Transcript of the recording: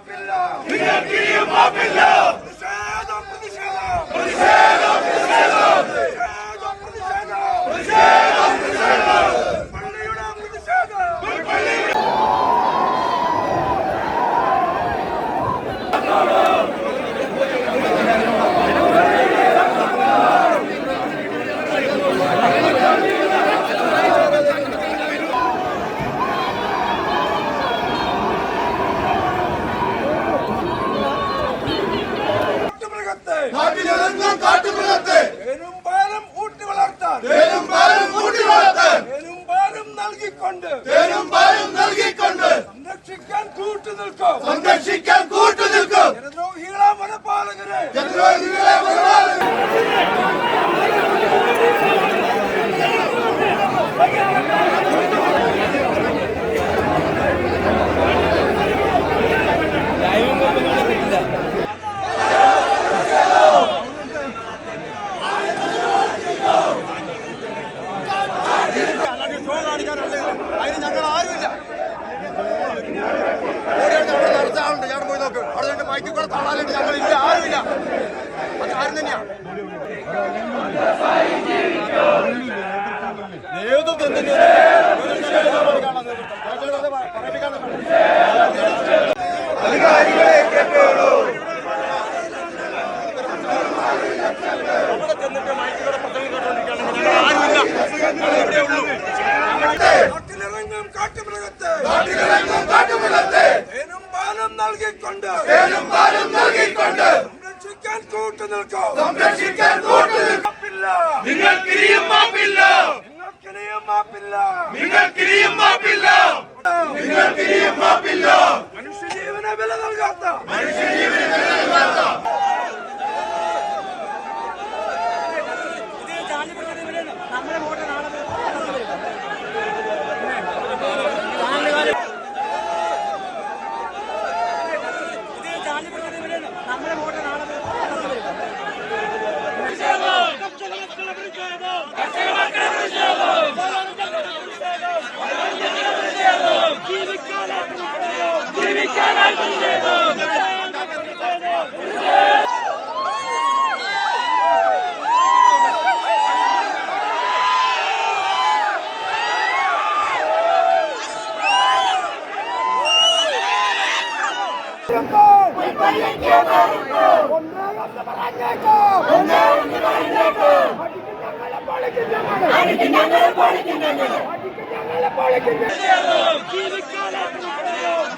Billah! Billah! മൈക്കിൽ കൂടെ തള്ളാലുണ്ട് ഞങ്ങൾ ഇല്ല ആരുമില്ല. അത് ആരും തന്നെയാണ് നേതൃത്വം എന്തിന്? പറയിപ്പിക്കാൻ അവിടെ ചെന്നിട്ട് മൈക്കിൽ കൂടെ പ്രസംഗം കേട്ടോണ്ടിരിക്കുകയാണെങ്കിൽ ഞങ്ങൾ ആരുമില്ല ഞങ്ങൾ ഇവിടെ ഉള്ളൂ കാട്ടിലിറങ്ങും കാട്ടുമൃഗത്തെ കാട്ടിലിറങ്ങും കാട്ടുമൃഗത്തെ തേനും പാലും നൽകിക്കൊണ്ട് തേനും പാലും നൽകിക്കൊണ്ട് സംരക്ഷിക്കാൻ കൂട്ടു നിൽക്കും സംരക്ഷിക്കാൻ കൂട്ടു നിൽക്കില്ല നിങ്ങൾ നിങ്ങൾക്കിനിയും ¡Ay, que te haga la pared, que te haga la pared! ¡Ay, que te haga la pared, que te haga la pared! ¡Ay, que te haga la pared!